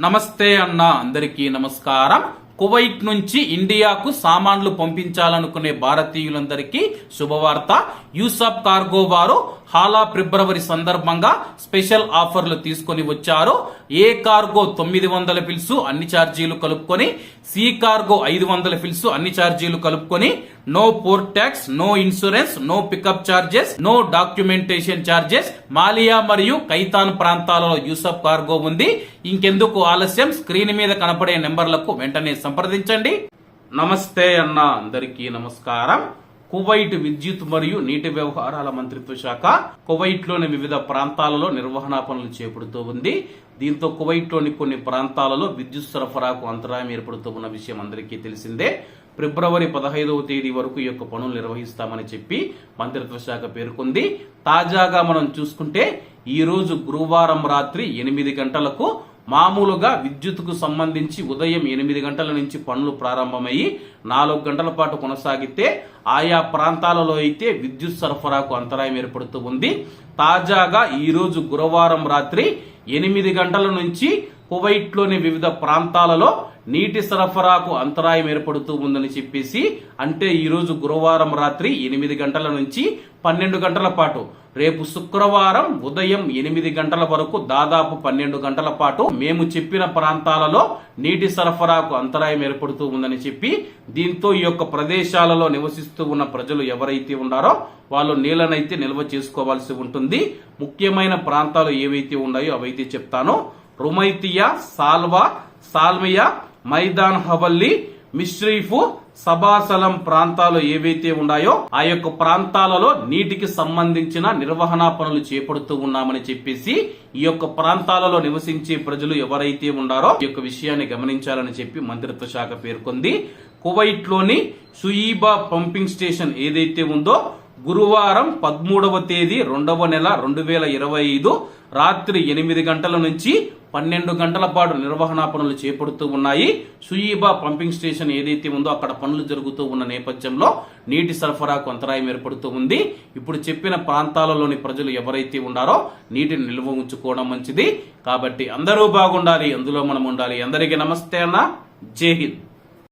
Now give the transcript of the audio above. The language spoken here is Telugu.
నమస్తే అన్న అందరికీ నమస్కారం. కువైట్ నుంచి ఇండియాకు సామాన్లు పంపించాలనుకునే భారతీయులందరికీ శుభవార్త. యూసఫ్ కార్గో వారు హాలా ఫిబ్రవరి సందర్భంగా స్పెషల్ ఆఫర్లు తీసుకొని వచ్చారు. ఏ కార్గో తొమ్మిది వందల ఫిల్స్ అన్ని ఛార్జీలు కలుపుకొని సి కార్గో ఐదు వందల ఫిల్స్ అన్ని ఛార్జీలు కలుపుకొని no port tax no insurance no pickup charges no documentation charges Malia మరియు కైతాన్ ప్రాంతాలలో యూసఫ్ కార్గో ఉంది. ఇంకెందుకు ఆలస్యం? స్క్రీన్ మీద కనపడే నెంబర్లకు వెంటనే సంప్రదించండి. నమస్తే అన్న అందరికీ నమస్కారం. కువైట్ విద్యుత్ మరియు నీటి వ్యవహారాల మంత్రిత్వ శాఖ కువైట్లోని వివిధ ప్రాంతాలలో నిర్వహణ పనులు చేపడుతూ ఉంది. దీంతో కువైట్లోని కొన్ని ప్రాంతాలలో విద్యుత్ సరఫరాకు అంతరాయం ఏర్పడుతూ ఉన్న విషయం అందరికీ తెలిసిందే. ఫిబ్రవరి పదహైదవ తేదీ వరకు ఈ యొక్క పనులు నిర్వహిస్తామని చెప్పి మంత్రిత్వ శాఖ పేర్కొంది. తాజాగా మనం చూసుకుంటే ఈ రోజు గురువారం రాత్రి ఎనిమిది గంటలకు మామూలుగా విద్యుత్కు సంబంధించి ఉదయం ఎనిమిది గంటల నుంచి పనులు ప్రారంభమయ్యి నాలుగు గంటల పాటు కొనసాగితే ఆయా ప్రాంతాలలో అయితే విద్యుత్ సరఫరాకు అంతరాయం ఏర్పడుతూ ఉంది. తాజాగా ఈరోజు గురువారం రాత్రి ఎనిమిది గంటల నుంచి కువైట్లోని వివిధ ప్రాంతాలలో నీటి సరఫరాకు అంతరాయం ఏర్పడుతూ ఉందని చెప్పేసి అంటే ఈరోజు గురువారం రాత్రి ఎనిమిది గంటల నుంచి పన్నెండు గంటల పాటు రేపు శుక్రవారం ఉదయం ఎనిమిది గంటల వరకు దాదాపు పన్నెండు గంటల పాటు మేము చెప్పిన ప్రాంతాలలో నీటి సరఫరాకు అంతరాయం ఏర్పడుతూ ఉందని చెప్పి దీంతో ఈ యొక్క ప్రదేశాలలో నివసిస్తూ ఉన్న ప్రజలు ఎవరైతే ఉన్నారో వాళ్ళు నీళ్ళనైతే నిల్వ చేసుకోవాల్సి ఉంటుంది. ముఖ్యమైన ప్రాంతాలు ఏవైతే ఉన్నాయో అవైతే చెప్తాను. రుమైతియా సాల్వా సాల్మియా మైదాన్ హవల్లి మిశ్రీఫు సభాసలం ప్రాంతాలు ఏవైతే ఉన్నాయో ఆ యొక్క ప్రాంతాలలో నీటికి సంబంధించిన నిర్వహణ పనులు చేపడుతూ ఉన్నామని చెప్పేసి ఈ యొక్క ప్రాంతాలలో నివసించే ప్రజలు ఎవరైతే ఉన్నారో ఈ యొక్క విషయాన్ని గమనించాలని చెప్పి మంత్రిత్వ శాఖ పేర్కొంది. కువైట్లోని సుయీబా పంపింగ్ స్టేషన్ ఏదైతే ఉందో గురువారం పదమూడవ తేదీ రెండవ నెల రెండు వేల ఇరవై ఐదు రాత్రి ఎనిమిది గంటల నుంచి పన్నెండు గంటల పాటు నిర్వహణ పనులు చేపడుతూ ఉన్నాయి. సుయీబా పంపింగ్ స్టేషన్ ఏదైతే ఉందో అక్కడ పనులు జరుగుతూ ఉన్న నేపథ్యంలో నీటి సరఫరాకు అంతరాయం ఏర్పడుతూ ఉంది. ఇప్పుడు చెప్పిన ప్రాంతాలలోని ప్రజలు ఎవరైతే ఉన్నారో నీటిని నిల్వ ఉంచుకోవడం మంచిది. కాబట్టి అందరూ బాగుండాలి అందులో మనం ఉండాలి. అందరికీ నమస్తే అన్న. జై హింద్.